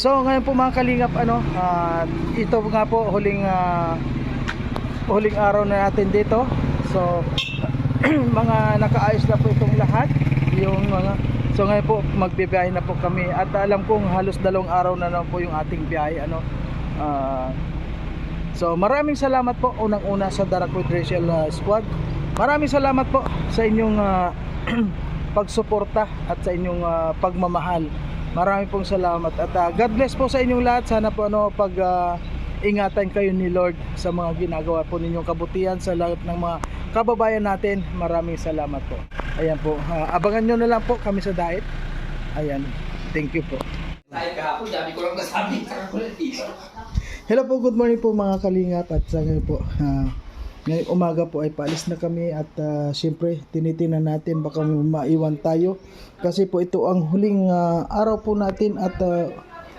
So ngayon po mga kalingap ano, ah, ito nga po huling ah, huling araw na natin dito. So mga nakaayos na po itong lahat, yung mga So ngayon po magbibiyahe na po kami at alam kong halos dalawang araw na lang po yung ating biyahe ano. Ah, so maraming salamat po unang-una sa Darakwit Racial ah, Squad. Maraming salamat po sa inyong ah, pagsuporta at sa inyong ah, pagmamahal. Marami pong salamat at ah, God bless po sa inyong lahat. Sana po ano pag ah, ingatan kayo ni Lord sa mga ginagawa po ninyong kabutihan sa lahat ng mga kababayan natin. Maraming salamat po. Ayan po. Ah, abangan nyo na lang po kami sa diet. Ayan. Thank you po. Tayo kahapon, dami ko lang nasabi. Hello po, good morning po mga kalingap at sa po ah, ngayong umaga po ay paalis na kami at uh, siyempre tinitingnan natin baka maiwan tayo. Kasi po ito ang huling ah, araw po natin at ah,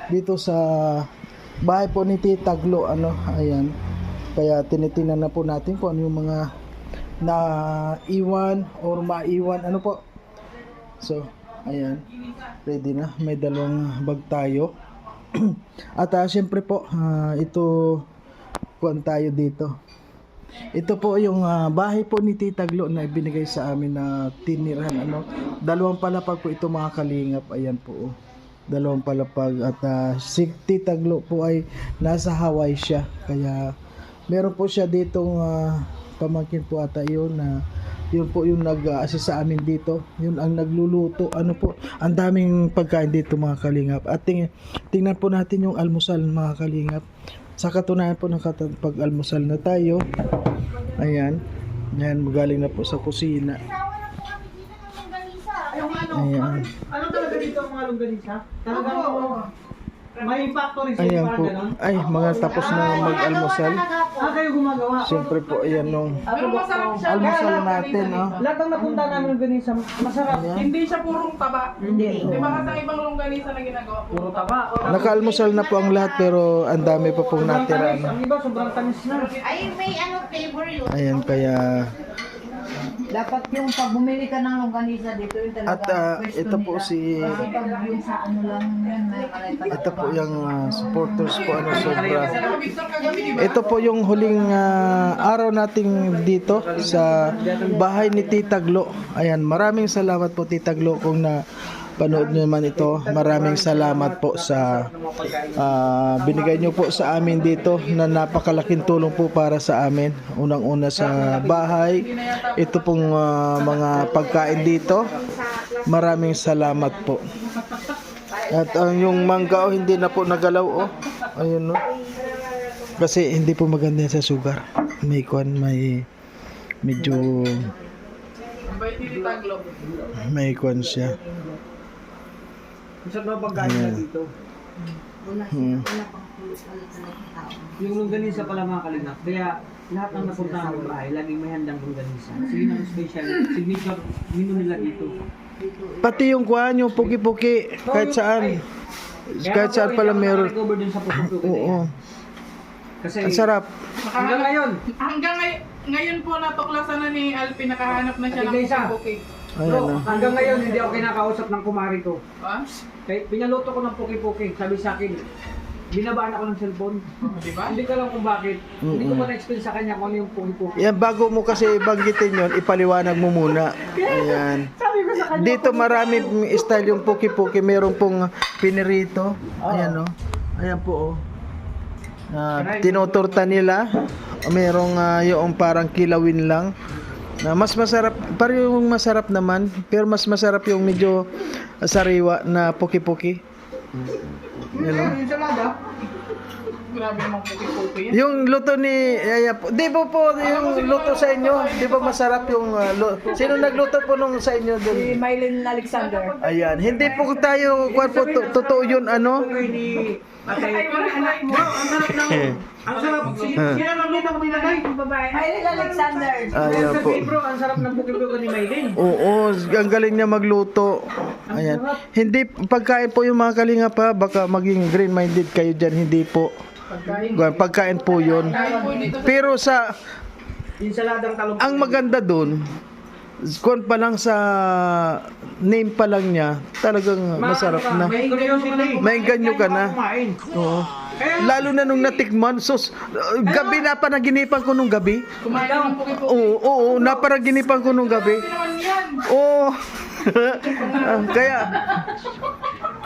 dito sa bahay po ni Tita Glo ano ayan. Kaya tinitingnan na po natin kung ano yung mga naiwan or maiwan. Ano po? So ayan. Ready na. May dalawang bag tayo. At uh, syempre po, ah, ito kuan tayo dito. Ito po yung ah, bahay po ni Tita Glo na ibinigay sa amin na tinirahan ano. Dalawang palapag po ito mga kalingap. Ayan po. oh. Dalawang palapag at ah, si Tita Glo po ay nasa Hawaii siya. Kaya meron po siya ditong ah, pamangkin po ata yun na yun po yung nag-assist sa amin dito. Yun ang nagluluto. Ano po, ang daming pagkain dito mga kalingap. At ting tingnan po natin yung almusal mga kalingap. Sa katunayan po ng kat- pag-almusal na tayo. Ayan. Ayan, magaling na po sa kusina. Ayan. Ano talaga dito ang mga longganisa? Talaga may factory sa Ayan parang po. ganon? Ay, mga tapos na mag-almusal. Ah, kayo gumagawa? Siyempre po, ayan nung Pero masarap siya. almusal natin. Oh. Lahat ng napunta namin longganisa, masarap. Ayan. Hindi siya purong taba. Hindi. May mga sa ibang longganisa na ginagawa. Puro taba. Nakaalmusal na po ang lahat pero ang dami pa pong Sobrang natira. tamis. Ano. Ang iba, sobrang tamis na. Ay, may ano flavor yun. Ayan, kaya Dapat yung pag bumili ka ng longganisa dito yung talaga. At ah, pwesto ito po nila. si Kasi pag yung sa ano lang yan, may malay ito po yung ah, supporters po ano sobra. Ito po yung huling ah, araw nating dito sa bahay ni Tita Glo. Ayan, maraming salamat po Tita Glo kung na panood nyo naman ito. Maraming salamat po sa ah, binigay nyo po sa amin dito na napakalaking tulong po para sa amin. Unang-una sa bahay. Ito pong ah, mga pagkain dito. Maraming salamat po. At ang yung mangga oh, hindi na po nagalaw oh. Ayun no. Kasi hindi po maganda sa sugar. May kwan, may medyo may kwan siya. Masarap na pagkain na dito. Hmm. Yung longganisa pala mga kalingap. Kaya lahat ng napunta ng bahay, laging may handang longganisa. So yun ang special signature menu nila dito. Pati yung kwan, yung puki-puki, kahit saan. Kahit saan pala meron. Oo. Kasi Ang sarap. hanggang ngayon, Hanggang ngay ngayon po natuklasan na ni Alpin, nakahanap na siya ng Tigay isa. puki Ayan bro, oh. hanggang ngayon hindi ako kinakausap ng kumari ko. Ah, Kaya pinaluto ko ng puki-puki, sabi sa akin, binabaan ako ng cellphone. di ba? Hindi ko alam kung bakit. Hindi ko pa na-explain sa kanya kung ano yung puki-puki. Yan, bago mo kasi banggitin yon ipaliwanag mo muna. Ayan. Sabi ko sa kanya, Dito marami style yung puki-puki. Meron pong pinirito. Ayan oh. Ayan po oh. Ah, tinuturta nila. Merong ah, yung parang kilawin lang. Na mas masarap, parang yung masarap naman, pero mas masarap yung medyo sariwa na puki-puki. Yung salada, Grabe mong puki-puki yan. Yung luto ni Yaya po. Di ba po yung luto sa inyo? Di ba masarap yung uh, lu- Sino nagluto po nung sa inyo doon? Mylene Alexander. Ayan, hindi po tayo kwan po to- totoo yun ano. Puki ni Ate. Ay, wala na mo. Ang sarap ng... Ang sarap. Sino lang dito kung nilagay? Mylene Alexander. Ayan po. bro, ang sarap ng puki-puki ni Maylin. Oo, ang galing niya magluto. Ayan. Hindi pagkain po yung mga kalinga pa, baka maging green minded kayo diyan, hindi po. Pagkain, pagkain po 'yun. Pero sa ang maganda doon, Kung pa lang sa name pa lang niya, talagang masarap na. May. Maingganyo ka na. Oo. Lalo na nung natikman, sus, uh, gabi na panaginipan ko nung gabi. Oo, oo, naparaginipan ko nung gabi. yan. Oo. Ah, Kaya,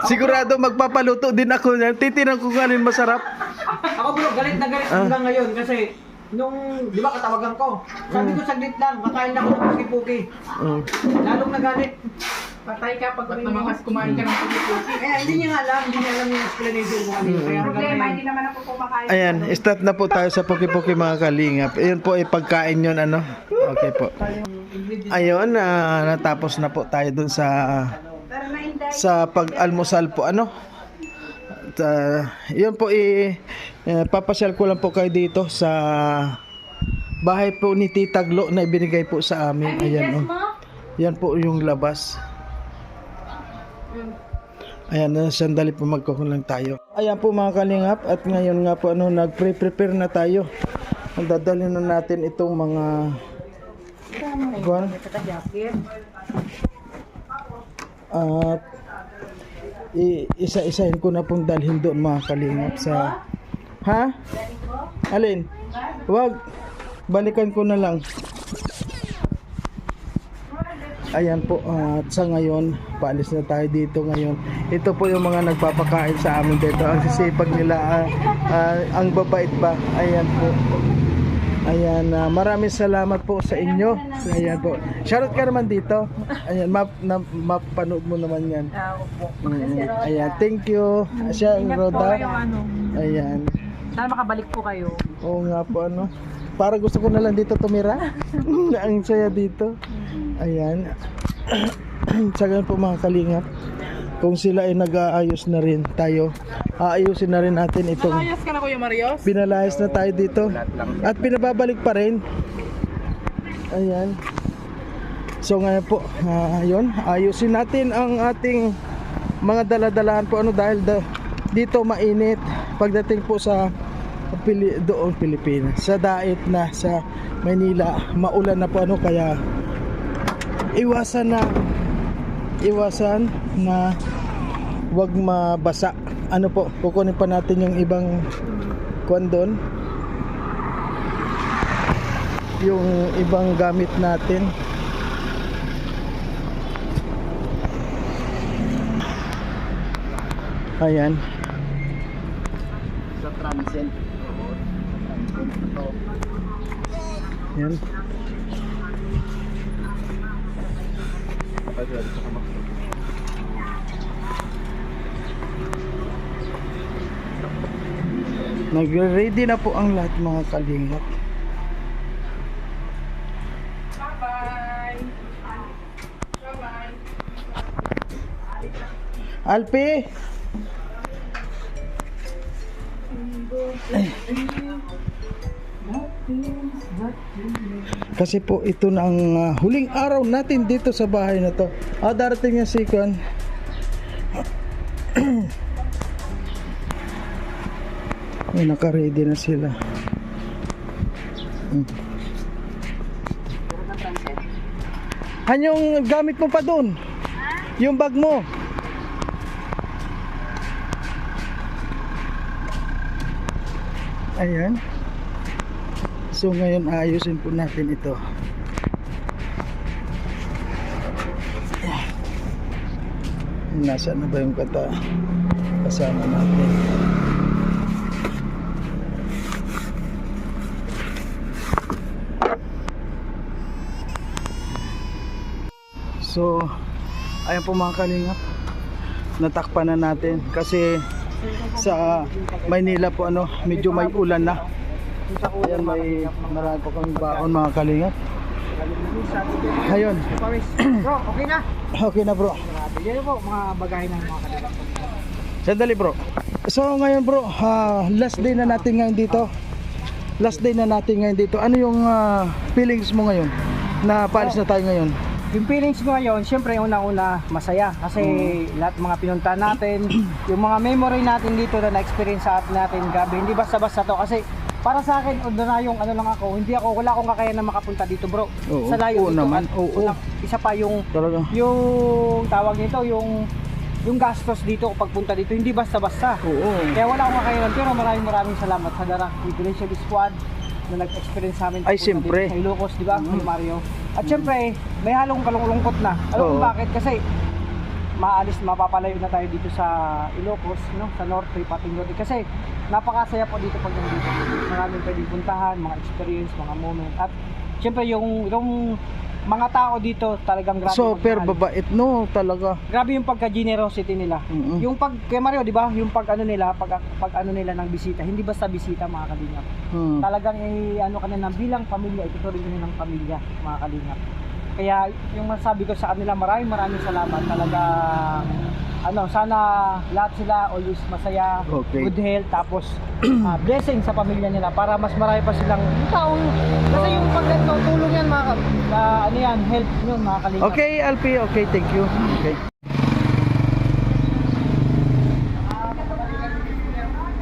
sigurado magpapaluto din ako niyan. Titinan ko kung alin masarap. Ako bro, galit na galit Ah. hanggang ngayon kasi nung, di ba katawagan ko, sabi ko saglit lang, kakain lang ako ng puki-puki. Oo. Lalong nagalit. Patay ka pag naman kasi kumain ka ng puki-puki. Eh, hindi niya nga alam, hindi niya alam yung explanation ko kanina. Kaya hanggang Problema, ngayon, hindi naman ako kumakain. Ayan, start na po tayo sa Poki-Poki mga kalingap. Ayun po ay pagkain yun, ano? Okay po. Ayun, ah, natapos na po tayo dun sa sa pag-almusal po, ano? At, ah, yun po, i, eh, papasyal ko lang po kayo dito sa bahay po ni Tita Glo na ibinigay po sa amin. Ayan, oh. Yan po yung labas. Ayan, uh, sandali po magkukulang tayo. Ayan po mga kalingap at ngayon nga po ano, nag-prepare na tayo. Dadalhin na natin itong mga Buwan. At isa-isahin ko na pong dalhin doon mga kalingap sa Ha? Alin? Wag. Balikan ko na lang. Ayan po, at sa ngayon, paalis na tayo dito ngayon. Ito po yung mga nagpapakain sa amin dito. Ang sisipag nila, ah, ah, ang babait pa. Ayan po. Ayan, ah, maraming salamat po sa inyo. Ayan po. Shoutout ka naman dito. Ayan, map, na, mapanood mo naman yan. Mm, ayan, thank you. Siya, Roda. Ayan. Sana makabalik po kayo. Oo nga po ano. Para gusto ko na lang dito tumira. Ang saya dito. Ayan. Sa ganun po mga kalingap. Kung sila ay nag-aayos na rin tayo, aayusin na rin natin itong Ayos ka na Kuya Marios? pinalayas na tayo dito. At pinababalik pa rin. Ayan. So ngayon po, ah, ayun, ayusin natin ang ating mga daladalahan po ano dahil da, dito mainit pagdating po sa Pili, doon Pilipinas. Sa dait na sa Manila, maulan na po ano kaya iwasan na iwasan na wag mabasa. Ano po, kukunin pa natin yung ibang kuwan doon. Yung ibang gamit natin. Ayan. Sa transient. Yan. Nagre-ready na po ang lahat mga kalingap. Bye-bye. Bye-bye. Alpi! Kasi po ito na ang ah, huling araw natin dito sa bahay na to. Ah, darating yung si Kwan. Ay, naka-ready na sila. Hmm. Anyong gamit mo pa doon? Yung bag mo? Ayan. So ngayon ayusin po natin ito. Nasaan na ba yung kata kasama natin? So, ayan po mga kalingap. Natakpan na natin kasi sa Maynila po ano, medyo may ulan na. Ayan may marami pa kami baon mga kalingap. Ayun, bro, okay na. okay na bro. Yan po, mga bagahe ng mga kanila. Sandali bro. So ngayon bro, ah, last day na natin ngayon dito. Last day na natin ngayon dito. Ano yung ah, feelings mo ngayon? Na paalis na tayo ngayon. Yung feelings ko ngayon, syempre una-una masaya kasi lahat mga pinunta natin, yung mga memory natin dito na na-experience sa atin natin, gabi, hindi basta-basta to kasi para sa akin, ordinaryong ano lang ako, hindi ako, wala akong kakayanan na makapunta dito bro. Oo, sa layo oo dito. naman, at oo. una- isa pa yung, Talaga. yung tawag nito, yung, yung gastos dito pagpunta dito, hindi basta-basta. Oo. Kaya wala akong kakayanan, pero maraming maraming salamat sa Darak Federation Squad na nag-experience sa amin. Ay, siyempre. Sa Ilocos, di ba, Kuya Mario? At siyempre, may halong kalungkot na. Alam mo Oo. bakit? Kasi maalis, mapapalayo na tayo dito sa Ilocos, no? sa North Bay, Patinggote. Kasi napakasaya po dito pag nandito. Maraming pwedeng puntahan, mga experience, mga moment. At siyempre yung, yung mga tao dito talagang grabe. Super magmahal. babait no, talaga. Grabe yung pagka-generosity nila. Mm-mm. Yung pag kay Mario, 'di ba? Yung pag ano nila, pag pag ano nila ng bisita, hindi basta bisita mga kalingap. Hmm. Talagang i ano ka na bilang pamilya, ituturing nila ng pamilya, mga kalingap. Kaya yung masabi ko sa kanila, maraming maraming salamat. Talaga ano, sana lahat sila always masaya, Okay. good health, tapos ah, blessing sa pamilya nila para mas marami pa silang taong kasi yung pag tulong yan mga ah, ano yan, help yun mga kalingap. Okay, Alpi. Okay, thank you. Okay.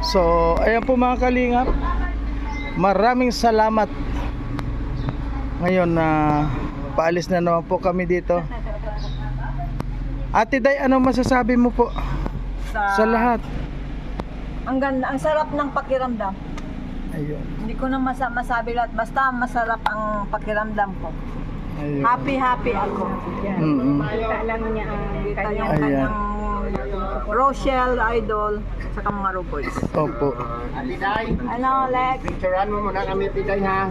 So, ayan po mga kalingap. Maraming salamat. Ngayon na paalis na naman po kami dito. Ate Day, ano masasabi mo po sa lahat? Ang ganda, ang sarap ng pakiramdam. Ayun. Hindi ko na masa masabi lahat, basta masarap ang pakiramdam ko. Ayun. Happy, happy ako. Mm-mm. Alam niya ang kanyang, Ayan. kanyang Rochelle, Idol, saka mga robots. Opo. Ano, Lex? Picturean mo muna kami, Piday, ha?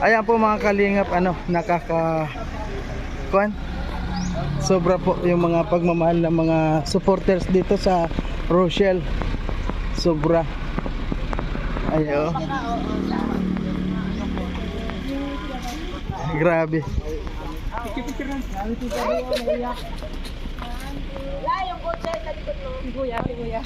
Ayan po mga kalingap, ano, nakaka... Kuan? Sobra po yung mga pagmamahal ng mga supporters dito sa Rochelle. Sobra. Ayo. Grabe sa likod mo. Kuya, kuya.